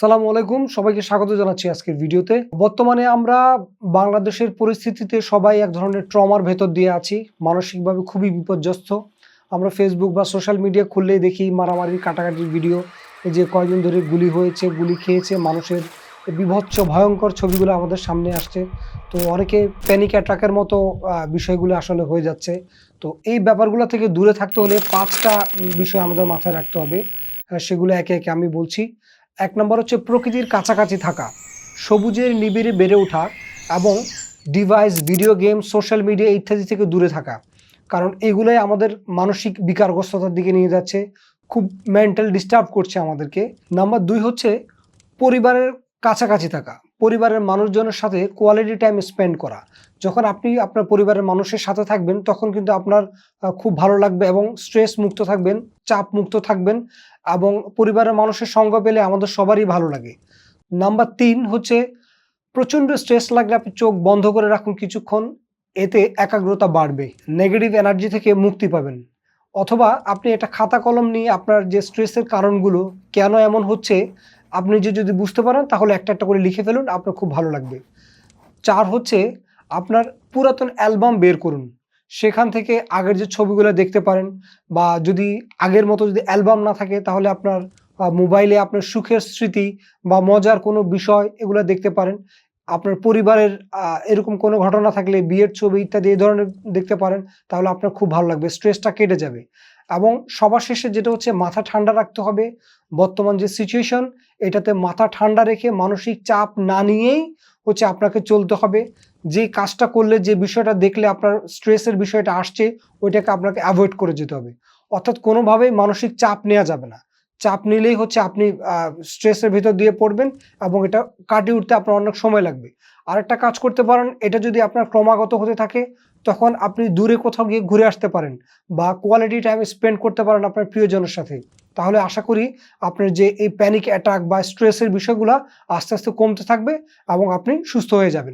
সালামু আলাইকুম, সবাইকে স্বাগত জানাচ্ছি আজকের ভিডিওতে। বর্তমানে আমরা বাংলাদেশের পরিস্থিতিতে সবাই এক ধরনের ট্রমার ভেতর দিয়ে আছি, মানসিকভাবে খুবই বিপর্যস্ত। আমরা ফেসবুক বা সোশ্যাল মিডিয়া খুললেই দেখি মারামারির কাটাকাটির ভিডিও যে কয়দিন ধরে গুলি হয়েছে, গুলি খেয়েছে মানুষের বিভৎস, ভয়ঙ্কর ছবিগুলো আমাদের সামনে আসছে। তো অনেকে প্যানিক অ্যাটাকের মতো বিষয়গুলো আসলে হয়ে যাচ্ছে। তো এই ব্যাপারগুলো থেকে দূরে থাকতে হলে পাঁচটা বিষয় আমাদের মাথায় রাখতে হবে। সেগুলো একে একে আমি বলছি। এক নম্বর হচ্ছে প্রকৃতির কাছাকাছি থাকা, সবুজের নিবিড়ে বেড়ে ওঠা এবং device video game social media ইত্যাদি থেকে দূরে থাকা। কারণ এগুলোই আমাদের মানসিক বিকারগ্রস্ততার দিকে নিয়ে যাচ্ছে, খুব মেন্টাল ডিস্টার্ব করছে আমাদেরকে। নাম্বার দুই হচ্ছে পরিবারের কাছাকাছি থাকা। পরিবারের মানুষজনের সাথে কোয়ালিটি টাইম স্পেন্ড করা। যখন আপনি আপনার পরিবারের মানুষের সাথে থাকবেন, তখন কিন্তু আপনার খুব ভালো লাগবে এবং স্ট্রেস মুক্ত থাকবেন, চাপ মুক্ত থাকবেন এবং পরিবারের মানুষের সঙ্গ পেলে আমাদের সবারই ভালো লাগে। নাম্বার তিন হচ্ছে, প্রচণ্ড স্ট্রেস লাগলে আপনি চোখ বন্ধ করে রাখুন কিছুক্ষণ, এতে একাগ্রতা বাড়বে নেগেটিভ এনার্জি থেকে মুক্তি পাবেন। অথবা আপনি একটা খাতা কলম নিয়ে আপনার যে স্ট্রেসের কারণগুলো, কেন এমন হচ্ছে আপনি যে যদি বুঝতে পারেন, তাহলে একটা একটা করে লিখে ফেলুন, আপনার খুব ভালো লাগবে। চার হচ্ছে, আপনার পুরাতন অ্যালবাম বের করুন। সেখান থেকে আগের যে ছবিগুলো দেখতে পারেন, বা যদি আগের মতো যদি অ্যালবাম না থাকে, তাহলে আপনার মোবাইলে আপনার সুখের স্মৃতি বা মজার কোনো বিষয় এগুলো দেখতে পারেন। আপনার পরিবারের এরকম কোনো ঘটনা থাকলে, বিয়ের ছবি ইত্যাদি এই ধরনের দেখতে পারেন, তাহলে আপনার খুব ভালো লাগবে, স্ট্রেসটা কেটে যাবে। এবং সবার শেষে যেটা হচ্ছে, মাথা ঠান্ডা রাখতে হবে। বর্তমান যে সিচুয়েশন এটাতে মাথা ঠান্ডা রেখে মানসিক চাপ না নিয়েই হচ্ছে আপনাকে চলতে হবে। যে কাজটা করলে, যে বিষয়টা দেখলে আপনার স্ট্রেসের বিষয়টা আসছে, ওইটাকে আপনাকে অ্যাভয়েড করে যেতে হবে। অর্থাৎ কোনোভাবেই মানসিক চাপ নেওয়া যাবে না। চাপ নিলেই হচ্ছে আপনি স্ট্রেসের ভিতর দিয়ে পড়বেন এবং এটা কাটিয়ে উঠতে আপনার অনেক সময় লাগবে। আরেকটা কাজ করতে পারেন, এটা যদি আপনার ক্রমাগত হতে থাকে, তখন আপনি দূরে কোথাও গিয়ে ঘুরে আসতে পারেন বা কোয়ালিটি টাইম স্পেন্ড করতে পারেন আপনার প্রিয়জনের সাথে। তাহলে আশা করি আপনার যে এই প্যানিক অ্যাটাক বা স্ট্রেসের বিষয়গুলো আস্তে আস্তে কমতে থাকবে এবং আপনি সুস্থ হয়ে যাবেন।